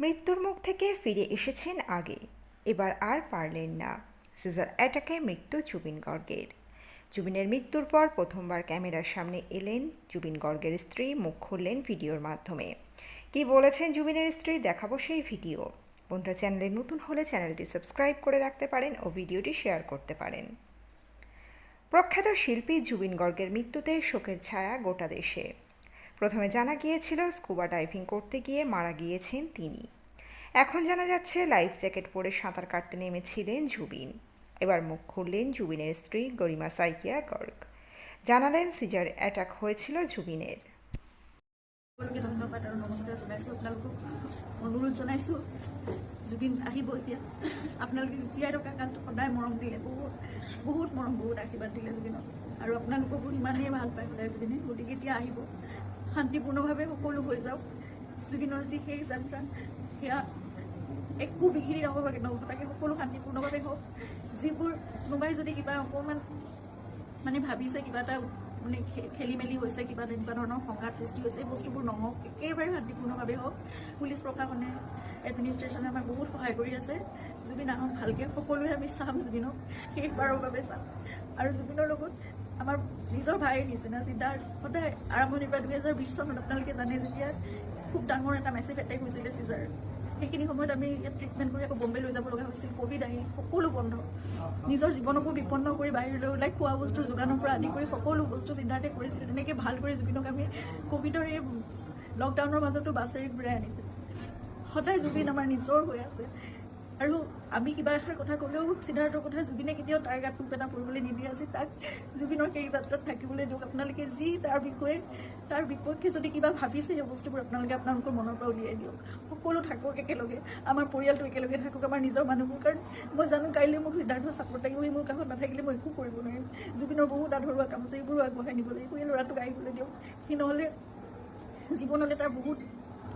মৃত্যুর মুখ থেকে ফিরে এসেছেন আগে। এবার আর পারলেন না। সিজার অ্যাটাকে মৃত্যু জুবিন গর্গের। জুবিনের মৃত্যুর পর প্রথমবার ক্যামেরার সামনে এলেন জুবিন গর্গের স্ত্রী, মুখ খুললেন ভিডিওর মাধ্যমে। কি বলেছেন জুবিনের স্ত্রী? দেখাবো সেই ভিডিও। বন্ধুরা, চ্যানেলে নতুন হলে চ্যানেলটি সাবস্ক্রাইব করে রাখতে পারেন ও ভিডিওটি শেয়ার করতে পারেন। প্রখ্যাত শিল্পী জুবিন গর্গের মৃত্যুতে শোকের ছায়া গোটা দেশে। প্রথমে জানা গিয়েছিল স্কুবা ডাইভিং করতে গিয়ে মারা গিয়েছেন তিনি। এখন জানা যাচ্ছে লাইফ জ্যাকেট পরে সাঁতার কাটতে নেমেছিলেন জুবিন। এবার মুখ খুললেন জুবিনের স্ত্রী গরিমা সাইকিয়া গর্গ। জানালেন সিজার অ্যাটাক হয়েছিল জুবিনের। ধন্যবাদ আৰু নমস্কাৰ জনাইছোঁ আপোনালোকক অনুৰোধ জনাইছোঁ জুবিন আহিব এতিয়া। আপোনালোকে জীয়াই থকা কালটো সদায় মৰম দিলে বহুত বহুত মৰম বহুত আশীৰ্বাদ দিলে জুবিনক। আৰু আপোনালোককো ইমানেই ভাল পায় সদায় জুবিনে। গতিকে এতিয়া আহিব। শান্তিপূৰ্ণভাৱে সকলো হৈ যাওক। জুবিনৰ যি শেষ যাত্ৰা সেয়া একো বিঘিনি নহ'ব নঘটাকে সকলো শান্তিপূৰ্ণভাৱে হওক। যিবোৰ কোনোবাই যদি কিবা অকণমান মানে ভাবিছে কিবা এটা মানে খেলি মেলি হৈছে কিবা তেনেকুৱা ধৰণৰ সংঘাত সৃষ্টি হৈছে এই বস্তুবোৰ নহওক একেবাৰে শান্তিপূৰ্ণভাৱে হওক পুলিচ প্ৰশাসনে এডমিনিষ্ট্ৰেশ্যনে আমাক বহুত সহায় কৰি আছে। জুবিন আহক ভালকৈ সকলোৱে আমি চাম জুবিনক শেষবাৰৰ বাবে চাম। আৰু জুবিনৰ লগত আমাৰ নিজৰ ভাইৰ নিচিনা চিন্তাৰ সদায় আৰম্ভণিৰ পৰা দুহেজাৰ বিছ চনত আপোনালোকে জানে যেতিয়া খুব ডাঙৰ এটা মেচিভ এটেক হৈছিলে চিজাৰ সেইখিনি সময়ত আমি ইয়াত ট্ৰিটমেণ্ট কৰি আকৌ বম্বে লৈ যাব লগা হৈছিল। ক'ভিড আহি সকলো বন্ধ। নিজৰ জীৱনকো বিপন্ন কৰি বাহিৰলৈ ওলাই খোৱা বস্তুৰ যোগানৰ পৰা আদি কৰি সকলো বস্তু চিন্তাতে কৰিছিল। তেনেকৈ ভাল কৰি জুবিনক আমি ক'ভিডৰ এই লকডাউনৰ মাজতো বাছেৰে ঘূৰাই আনিছিল। সদায় জুবিন আমাৰ নিজৰ হৈ আছে। আৰু আমি কিবা এষাৰ কথা ক'লেও সিদ্ধাৰ্থৰ কথা জুবিনে কেতিয়াও তাৰ গাত এটা পৰিবলৈ নিদিয়ে আজি তাক জুবিনৰ সেই যাত্ৰাত থাকিবলৈ দিয়ক। আপোনালোকে যি তাৰ বিষয়ে তাৰ বিপক্ষে যদি কিবা ভাবিছে সেই বস্তুবোৰ আপোনালোকে আপোনালোকৰ মনৰ পৰা উলিয়াই দিয়ক। সকলো থাকক একেলগে আমাৰ পৰিয়ালটো একেলগে থাকক আমাৰ নিজৰ মানুহবোৰ। কাৰণ মই জানো কাইলৈ মোক সিদ্ধাৰ্থ চাপৰ্ট লাগিব সি মোৰ কাষত নাথাকিলে মই একো কৰিব নোৱাৰিম। জুবিনৰ বহুত আধৰুৱা কাম আছে এইবোৰো আগবঢ়াই নিব লাগিব এই ল'ৰাটোক আহিবলৈ দিয়ক। সি নহ'লে জীৱনলৈ তাৰ বহুত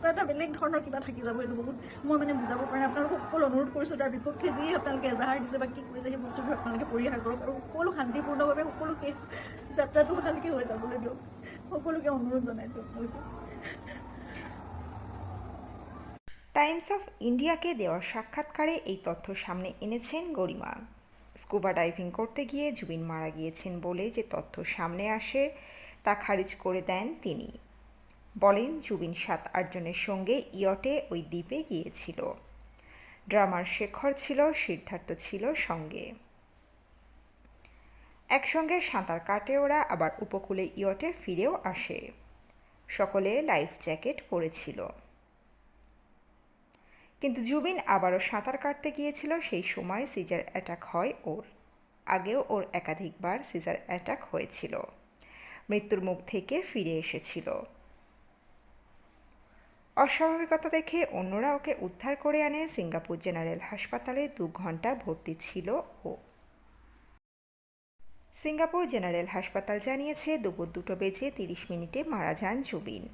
কিবা এটা বেলেগ ধৰণৰ কিবা থাকি যাব, এইটো বহুত মই মানে বুজাব পৰা নাই। আপোনালোকক সকলো অনুৰোধ কৰিছোঁ, তাৰ বিপক্ষে যি আপোনালোকে এজাহাৰ দিছে বা কি কৰিছে, সেই বস্তুবোৰ আপোনালোকে পৰিহাৰ কৰক আৰু সকলো শান্তিপূৰ্ণভাৱে সকলো শেষ যাত্ৰাটো ভালকৈ হৈ যাবলৈ দিয়ক। সকলোকে অনুৰোধ জনাইছোঁ আপোনালোকে টাইমস অফ ইন্ডিয়াকে দেওয়া সাক্ষাৎকারে এই তথ্য সামনে এনেছেন গরিমা স্কুবা ডাইভিং করতে গিয়ে জুবিন মারা গিয়েছেন বলে যে তথ্য সামনে আসে, তা খারিজ করে দেন তিনি। বলেন, জুবিন সাত আটজনের সঙ্গে ইয়টে ওই দ্বীপে গিয়েছিল। ড্রামার শেখর ছিল, সিদ্ধার্থ ছিল সঙ্গে। একসঙ্গে সাঁতার কাটে ওরা, আবার উপকূলে ইয়টে ফিরেও আসে। সকলে লাইফ জ্যাকেট পরেছিল। কিন্তু জুবিন আবারও সাঁতার কাটতে গিয়েছিল, সেই সময় সিজার অ্যাটাক হয় ওর। আগেও ওর একাধিকবার সিজার অ্যাটাক হয়েছিল। মৃত্যুর মুখ থেকে ফিরে এসেছিল। অস্বাভাবিকতা দেখে অন্যরা ওকে উদ্ধার করে আনে। সিঙ্গাপুর জেনারেল হাসপাতালে দু ঘণ্টা ভর্তি ছিল ও। সিঙ্গাপুর জেনারেল হাসপাতাল জানিয়েছে, দুপুর দুটো বেজে তিরিশ মিনিটে মারা যান জুবিন।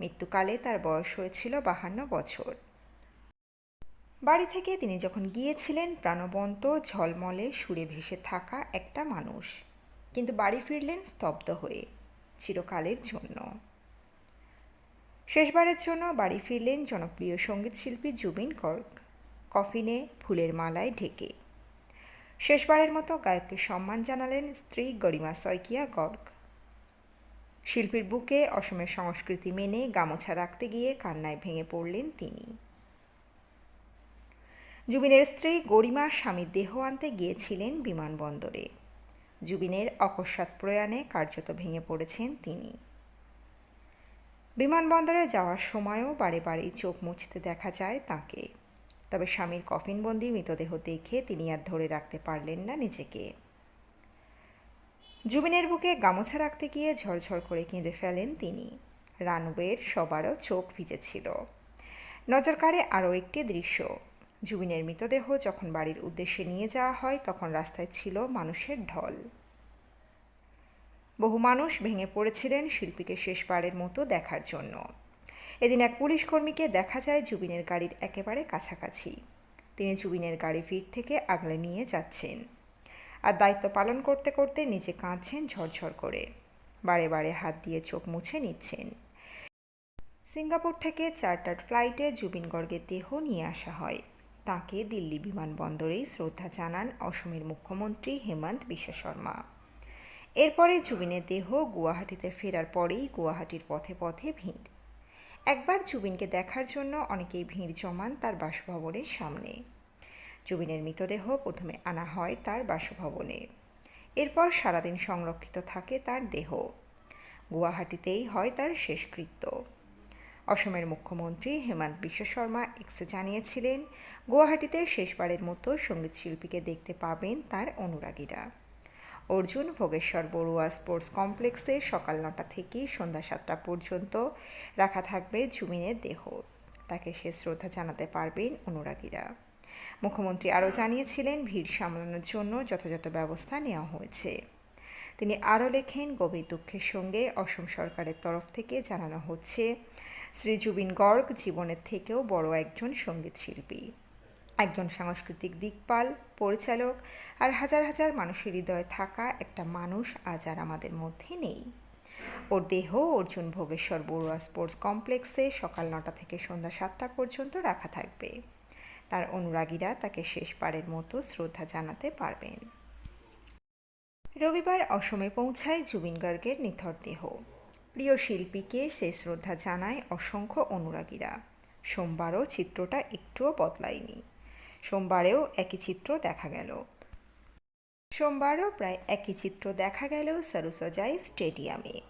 মৃত্যুকালে তার বয়স হয়েছিল বাহান্ন বছর। বাড়ি থেকে তিনি যখন গিয়েছিলেন, প্রাণবন্ত ঝলমলে সুরে ভেসে থাকা একটা মানুষ। কিন্তু বাড়ি ফিরলেন স্তব্ধ হয়ে, চিরকালের জন্য। শেষবারের জন্য বাড়ি ফিরলেন জনপ্রিয় সংগীত শিল্পী জুবিন গর্গ কফিনে ফুলের মালায় ঢেকে। শেষবারের মতো গায়ককে সম্মান জানালেন স্ত্রী গরিমা সয়কিয়া গর্গ শিল্পীর বুকে অসমের সংস্কৃতি মেনে গামোছা রাখতে গিয়ে কান্নায় ভেঙে পড়লেন তিনি। জুবিনের স্ত্রী গরিমা স্বামীর দেহ আনতে গিয়েছিলেন বিমানবন্দরে। জুবিনের অকস্মাৎ প্রয়াণে কার্যত ভেঙে পড়েছেন তিনি। বিমানবন্দরে যাওয়ার সময়ও বারে বারেই চোখ মুছতে দেখা যায় তাকে। তবে স্বামীর কফিনবন্দি মৃতদেহ দেখে তিনি আর ধরে রাখতে পারলেন না নিজেকে। জুবিনের বুকে গামোছা রাখতে গিয়ে ঝরঝর করে কেঁদে ফেলেন তিনি। রানওয়ের সবারও চোখ ভিজেছিল। নজর কাড়ে আরও একটি দৃশ্য। জুবিনের মৃতদেহ যখন বাড়ির উদ্দেশ্যে নিয়ে যাওয়া হয়, তখন রাস্তায় ছিল মানুষের ঢল। বহু মানুষ ভেঙে পড়েছিলেন শিল্পীকে শেষবারের মতো দেখার জন্য। এদিন এক পুলিশ কর্মীকে দেখা যায় জুবিনের গাড়ির একেবারে কাছাকাছি। তিনি জুবিনের গাড়ি ভিড় থেকে আগলে নিয়ে যাচ্ছেন আর দায়িত্ব পালন করতে করতে নিচে কাঁদছেন ঝরঝর করে। বারে বারে হাত দিয়ে চোখ মুছে নিচ্ছেন। সিঙ্গাপুর থেকে চার্টার্ড ফ্লাইটে জুবিন গর্গের দেহ নিয়ে আসা হয়। তাকে দিল্লি বিমানবন্দরেই শ্রদ্ধা জানান অসমের মুখ্যমন্ত্রী হেমন্ত বিশ্ব শর্মা। এরপরে জুবিনের দেহ গুয়াহাটিতে ফেরার পরেই গুয়াহাটির পথে পথে ভিড়। একবার জুবিনকে দেখার জন্য অনেকেই ভিড় জমান তার বাসভবনের সামনে। জুবিনের মৃতদেহ প্রথমে আনা হয় তার বাসভবনে। এরপর সারাদিন সংরক্ষিত থাকে তার দেহ। গুয়াহাটিতেই হয় তার শেষকৃত্য। অসমের মুখ্যমন্ত্রী হেমন্ত বিশ্ব শর্মা এক্সে জানিয়েছিলেন, গুয়াহাটিতে শেষবারের মতো সংগীত শিল্পীকে দেখতে পাবেন তার অনুরাগীরা। অর্জুন ভোগেশ্বর বড়ুয়া স্পোর্টস কমপ্লেক্সে সকাল নটা থেকে সন্ধ্যা সাতটা পর্যন্ত রাখা থাকবে জুবিনের দেহ। তাকে সে শ্রদ্ধা জানাতে পারবেন অনুরাগীরা। মুখ্যমন্ত্রী আরও জানিয়েছিলেন, ভিড় সামলানোর জন্য যথাযথ ব্যবস্থা নেওয়া হয়েছে। তিনি আরও লেখেন, গভীর দুঃখের সঙ্গে অসম সরকারের তরফ থেকে জানানো হচ্ছে, শ্রী জুবিন গর্গ জীবনের থেকেও বড় একজন সংগীত শিল্পী একজন সাংস্কৃতিক দিকপাল, পরিচালক আর হাজার হাজার মানুষের হৃদয়ে থাকা একটা মানুষ আজ আর আমাদের মধ্যে নেই। ওর দেহ অর্জুন ভোগেশ্বর বড়ুয়া স্পোর্টস কমপ্লেক্সে সকাল নটা থেকে সন্ধ্যা সাতটা পর্যন্ত রাখা থাকবে। তার অনুরাগীরা তাকে শেষবারের মতো শ্রদ্ধা জানাতে পারবেন। রবিবার অসমে পৌঁছায় জুবিন গার্গের নিথর দেহ। প্রিয় শিল্পীকে সে শ্রদ্ধা জানায় অসংখ্য অনুরাগীরা। সোমবারও চিত্রটা একটুও বদলায়নি। সোমবারেও একই চিত্র দেখা গেল। সোমবারও প্রায় একই চিত্র দেখা গেল সারুসজাই স্টেডিয়ামে।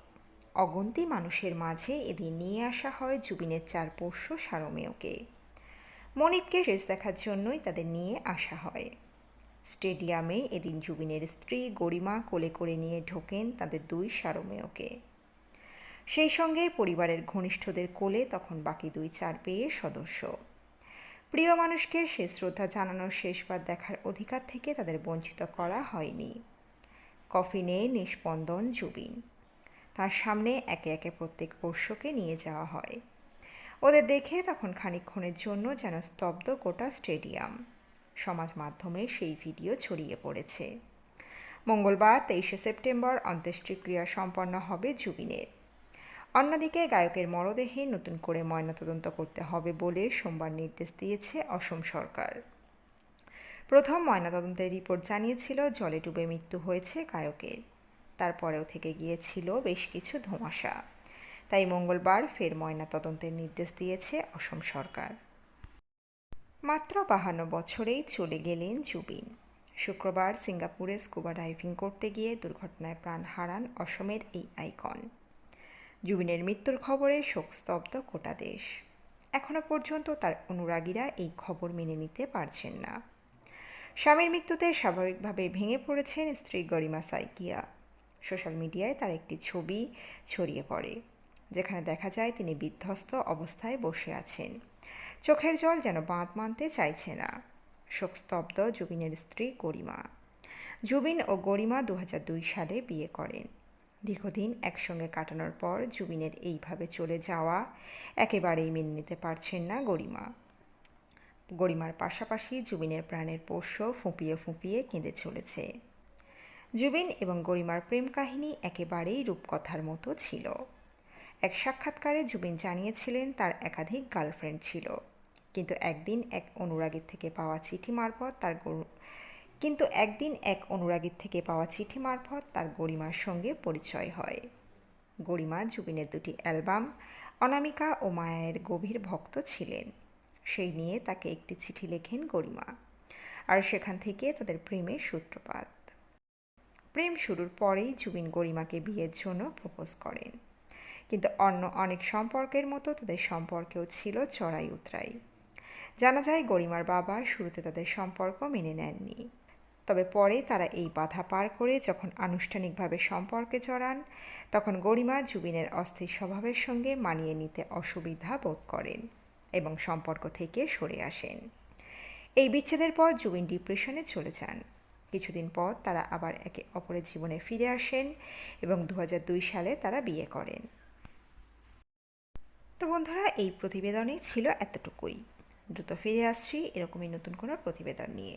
অগন্তি মানুষের মাঝে এদিন নিয়ে আসা হয় জুবিনের চার পোষ্য সারমেয়কে। মনিপকে শেষ দেখার জন্যই তাদের নিয়ে আসা হয়। স্টেডিয়ামে এদিন জুবিনের স্ত্রী গরিমা কোলে করে নিয়ে ঢোকেন তাদের দুই সারমেয়কে। সেই সঙ্গে পরিবারের ঘনিষ্ঠদের কোলে তখন বাকি দুই চার পেয়ে সদস্য। প্রিয় মানুষকে সে শ্রদ্ধা জানানোর শেষবার দেখার অধিকার থেকে তাদের বঞ্চিত করা হয়নি। কফিনে নিষ্পন্দন জুবিন। তার সামনে একে একে প্রত্যেক পোষ্যকে নিয়ে যাওয়া হয়। ওদের দেখে তখন খানিকক্ষণের জন্য যেন স্তব্ধ গোটা স্টেডিয়াম, সমাজ মাধ্যমে সেই ভিডিও ছড়িয়ে পড়েছে। মঙ্গলবার তেইশে সেপ্টেম্বর অন্ত্যেষ্টিক্রিয়া সম্পন্ন হবে জুবিনের। অন্যদিকে গায়কের মরদেহে নতুন করে ময়নাতদন্ত করতে হবে বলে সোমবার নির্দেশ দিয়েছে অসম সরকার। প্রথম ময়নাতদন্তের রিপোর্ট জানিয়েছিল, জলে ডুবে মৃত্যু হয়েছে গায়কের। তারপরেও থেকে গিয়েছিল বেশ কিছু ধোঁয়াশা। তাই মঙ্গলবার ফের ময়নাতদন্তের নির্দেশ দিয়েছে অসম সরকার। মাত্র বাহান্ন বছরেই চলে গেলেন জুবিন। শুক্রবার সিঙ্গাপুরে স্কুবা ডাইভিং করতে গিয়ে দুর্ঘটনায় প্রাণ হারান অসমের এই আইকন। জুবিনের মৃত্যুর খবরে শোকস্তব্ধ গোটা দেশ। এখনও পর্যন্ত তার অনুরাগীরা এই খবর মেনে নিতে পারছেন না। স্বামীর মৃত্যুতে স্বাভাবিকভাবে ভেঙে পড়েছেন স্ত্রী গরিমা সাইকিয়া। সোশ্যাল মিডিয়ায় তার একটি ছবি ছড়িয়ে পড়ে, যেখানে দেখা যায় তিনি বিধ্বস্ত অবস্থায় বসে আছেন। চোখের জল যেন বাঁধ মানতে চাইছে না। শোকস্তব্ধ জুবিনের স্ত্রী গরিমা। জুবিন ও গরিমা দু হাজার দুই সালে বিয়ে করেন। দীর্ঘদিন একসঙ্গে কাটানোর পর জুবিনের এইভাবে চলে যাওয়া একেবারেই মেনে নিতে পারছেন না গরিমা। গরিমার পাশাপাশি জুবিনের প্রাণের পোষ্য ফুঁপিয়ে ফুঁপিয়ে কেঁদে চলেছে। জুবিন এবং গরিমার প্রেম কাহিনী একেবারেই রূপকথার মতো ছিল। এক সাক্ষাৎকারে জুবিন জানিয়েছিলেন তার একাধিক গার্লফ্রেন্ড ছিল। কিন্তু একদিন এক অনুরাগীর থেকে পাওয়া চিঠি মারফত তার কিন্তু একদিন এক অনুরাগীর থেকে পাওয়া চিঠি মারফত তার গরিমার সঙ্গে পরিচয় হয়। গরিমা জুবিনের দুটি অ্যালবাম, অনামিকা ও মায়ের গভীর ভক্ত ছিলেন। সেই নিয়ে তাকে একটি চিঠি লেখেন গরিমা। আর সেখান থেকে তাদের প্রেমের সূত্রপাত। প্রেম শুরুর পরেই জুবিন গরিমাকে বিয়ের জন্য প্রপোজ করেন। কিন্তু অন্য অনেক সম্পর্কের মতো তাদের সম্পর্কেও ছিল চড়াই উতরাই জানা যায় গরিমার বাবা শুরুতে তাদের সম্পর্ক মেনে নেননি। তবে পরে তারা এই বাধা পার করে যখন আনুষ্ঠানিকভাবে সম্পর্কে জড়ান, তখন গরিমা জুবিনের অস্থির স্বভাবের সঙ্গে মানিয়ে নিতে অসুবিধা বোধ করেন এবং সম্পর্ক থেকে সরে আসেন। এই বিচ্ছেদের পর জুবিন ডিপ্রেশনে চলে যান। কিছুদিন পর তারা আবার একে অপরের জীবনে ফিরে আসেন এবং দু হাজার দুই সালে তারা বিয়ে করেন। তো বন্ধুরা, এই প্রতিবেদনে ছিল এতটুকুই। দ্রুত ফিরে আসছি, এরকমই নতুন কোনো প্রতিবেদন নিয়ে।